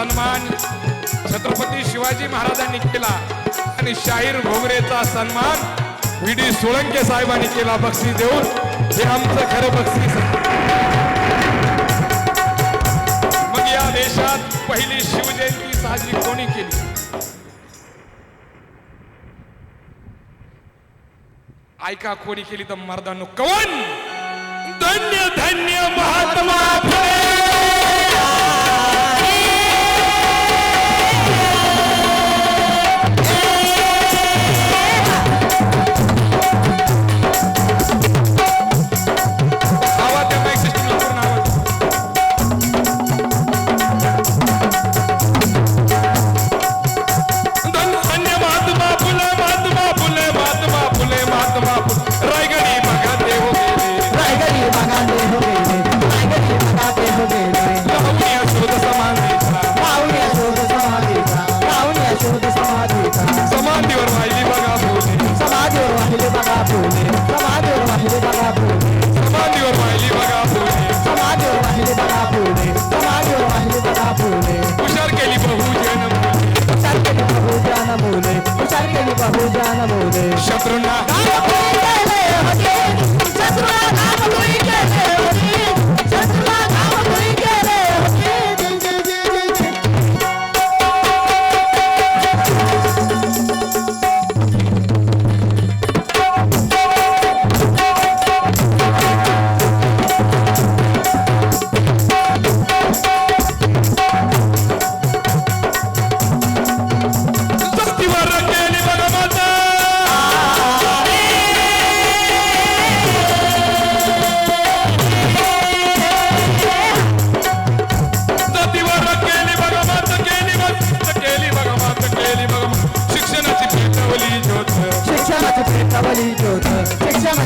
सन्मान छत्रपती शिवाजी महाराजांनी केला आणि शाहीर भोगरेचा सन्मान व्ही डी सोळंके साहेबांनी केला. बक्षीस देऊन हे आमचं खरं बक्षीस मग या देशात पहिली शिवजयंती साजरी कोणी केली? ऐका कोणी केली तर मर्दानो कवन? धन्य धन्य महात्मा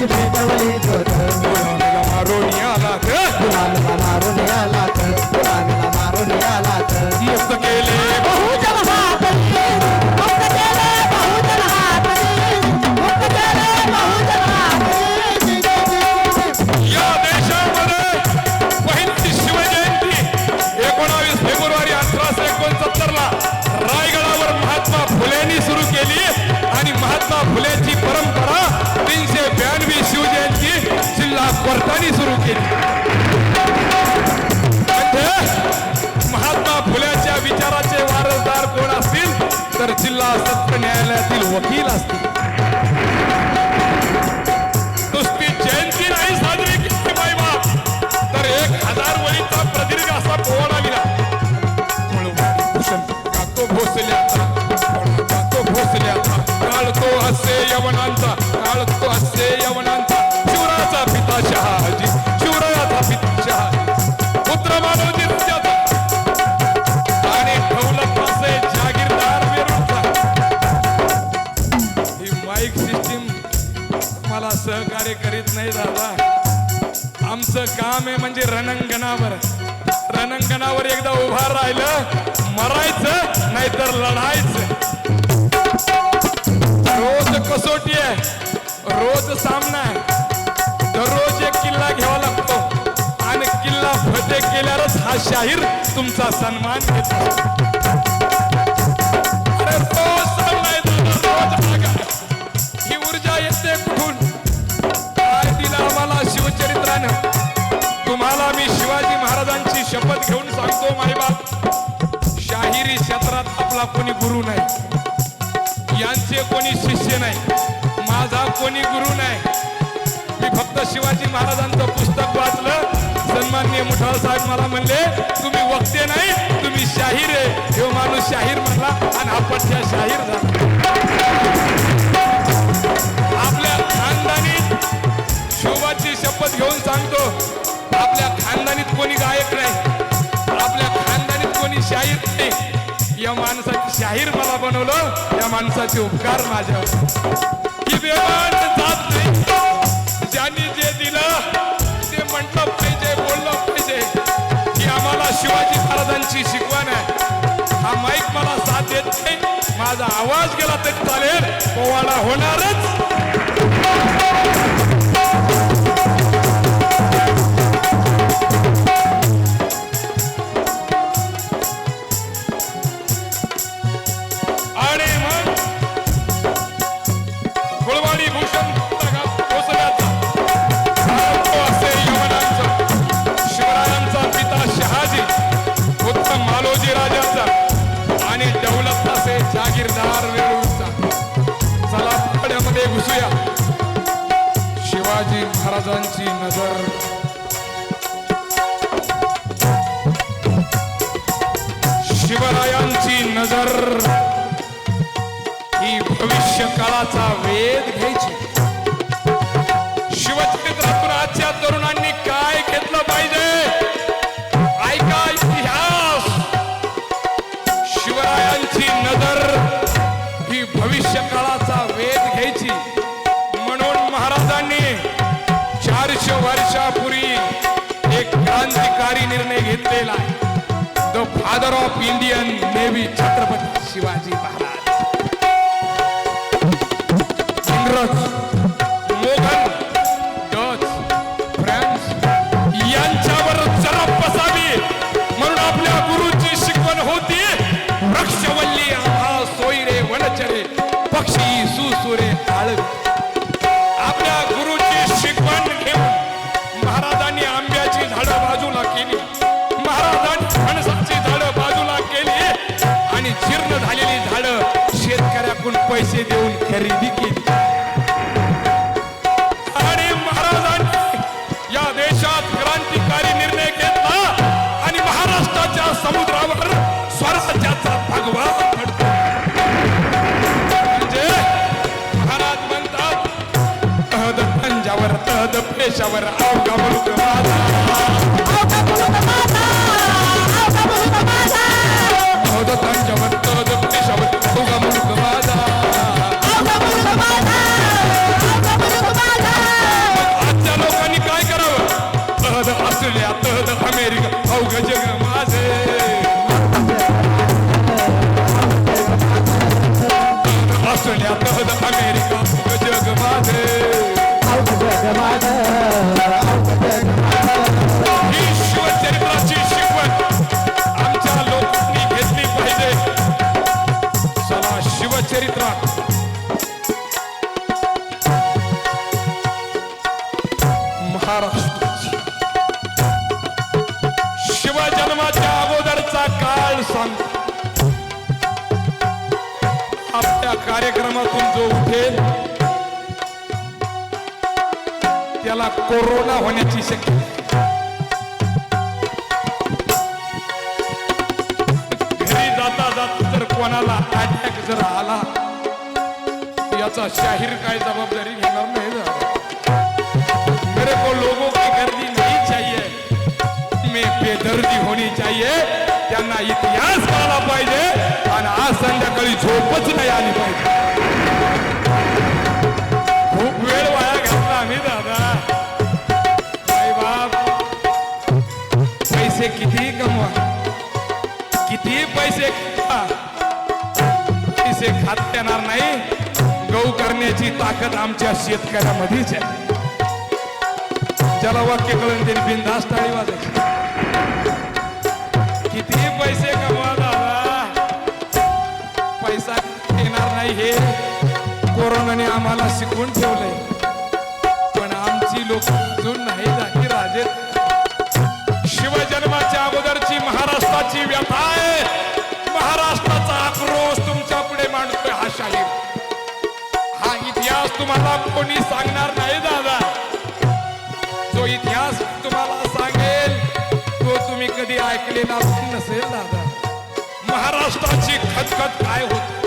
பேச பேசவழி तर जिल्हा सत्र न्यायालयातील वकील असतील. सहकार्य करीत नाही दादा. आमचं काम आहे म्हणजे रणांगणावर. रणांगणावर एकदा उभा राहिलं मरायचं नाहीतर लढायचं. रोज कसोटी आहे रोज सामना आहे. दररोज एक किल्ला घ्यावा लागतो. आणि किल्ला फते केल्यावरच हा शाहीर तुमचा सन्मान घेतो. माझा कोणी गुरु नाही. यांचे कोणी शिष्य नाही. माझा कोणी गुरु नाही. मी फक्त शिवाजी महाराजांचं पुस्तक वाचलं. सन्माननीय मुठाळ साहेब मला म्हणले तुम्ही वक्ते नाही तुम्ही शाहीर आहे. हे माणूस शाहीर म्हणला आणि आपण त्या शाहीर झाला. आपल्या खानदानी शोभाची शपथ घेऊन सांगतो आपल्या खानदानीत कोणी गायक नाही. या माणसाची शाहीर मला बनवलं त्या माणसाचे उपकार माझ्या की बेमान जात नाही. ज्यांनी जे दिलं ते म्हटलं पाहिजे बोललं पाहिजे. की आम्हाला शिवाजी महाराजांची शिकवण आहे. हा माईक मला साथ देत नाही. माझा आवाज गेला तरी चालेल. पोवाडा होणारच. नजर. शिवरायांची नजर ही भविष्य काळाचा वेध घ्यायची. वर्षापूर्वी एक क्रांतिकारी निर्णय घेतलेला आहे. The father of Indian navy Chhatrapati Shivaji Maharaj. इंग्रज मोघल डच फ्रान्स यांच्यावर जरा बसावी म्हणून आपल्या गुरुची शिकवण होती. वृक्षवल्ली our own government. कोरोना होण्याची शक्यता घरी जाता जाता जर कोणाला अटॅक जर आला याचा शाहीर काय जबाबदारी घेणार नाही मेरे को लोगों की गर्दी नहीं चाहिए मैं बेदर्दी होनी चाहिए त्यांना इतिहास कळाला पाहिजे आणि आज संध्याकाळी झोपच नाही आली पाहिजे. येणार नाही. गहू करण्याची ताकद आमच्या शेतकऱ्यामध्येच आहे. ज्याला वाक्य करून त्यांनी बिनधास्त टाळी वाजायची किती पैसे कमवा दादा. पैसा येणार नाही हे कोरोनाने आम्हाला शिकवून ठेवलंय. पण आमची लोक अजून नाही झाली कोणी सांगणार नाही दादा. जो इतिहास तुम्हाला सांगेल तो तुम्ही कधी ऐकलेला नसेल दादा. महाराष्ट्राची खतखत काय होती?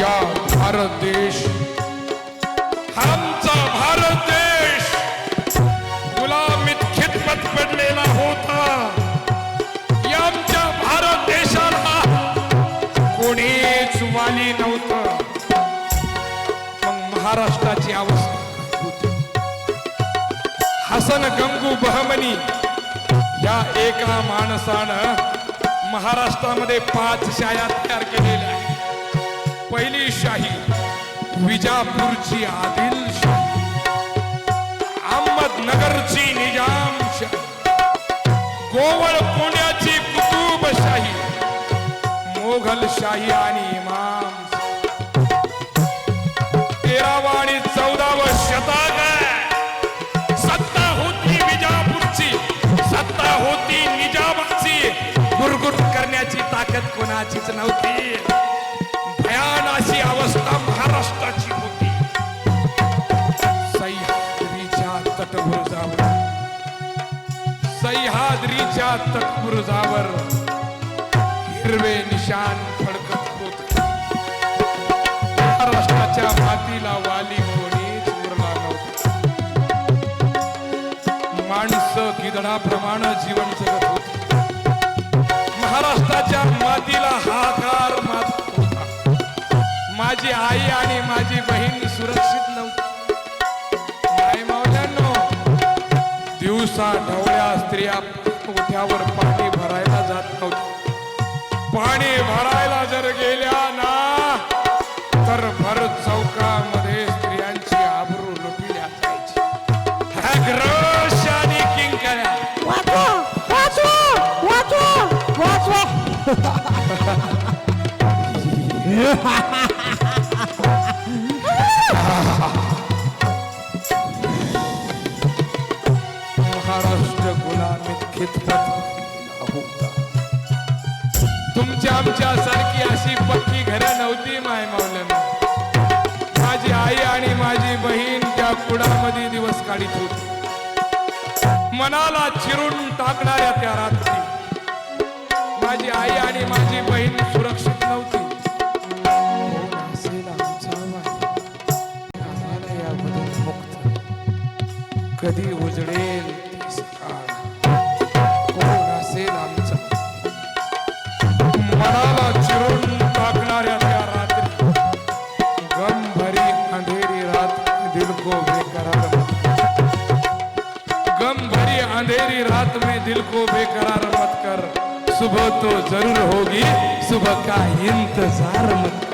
या भारत देश महाराष्ट्राची अवस्था हसन गंगू बहमनी या एका माणसानं महाराष्ट्रामध्ये पाच शाया तयार केलेल्या आहेत. पहिली शाही विजापूरची आदिलशाही अहमदनगरची निजामशाही गोवळ पुण्याची कुतुबशाही मोघलशाही आणि कोणाचीच नव्हती. भयान अशी अवस्था महाराष्ट्राची होती. सह्याद्रीच्या तटबुरुजावर. सह्याद्रीच्या तटबुरुजावर हिरवे निशान फडकत होत. महाराष्ट्राच्या मातीला वाली कोणीच उरला नव्हता. माणसं गिदडाप्रमाणे जीवन जगत होत. महाराष्ट्राच्या मातीला हाकार मात होता माझी आई आणि माझी बहीण सुरक्षित नव्हती नाही मावल्यांनो दिवसा ढवळ्या स्त्रिया उठ्यावर पाणी महाराष्ट्र गुलामीत खितपत तुमच्या आमच्या सारखी अशी पक्की घरं नव्हती माय मावल्या माझी आई आणि माझी बहीण त्या कुडामध्ये दिवस काढीत होती. मनाला चिरून टाकणाऱ्या त्या रात्री गम भरी अंधेरी रात में दिल को बेकरार मत कर। सुबह तो जरूर होगी सुबह का इंतजार मत कर।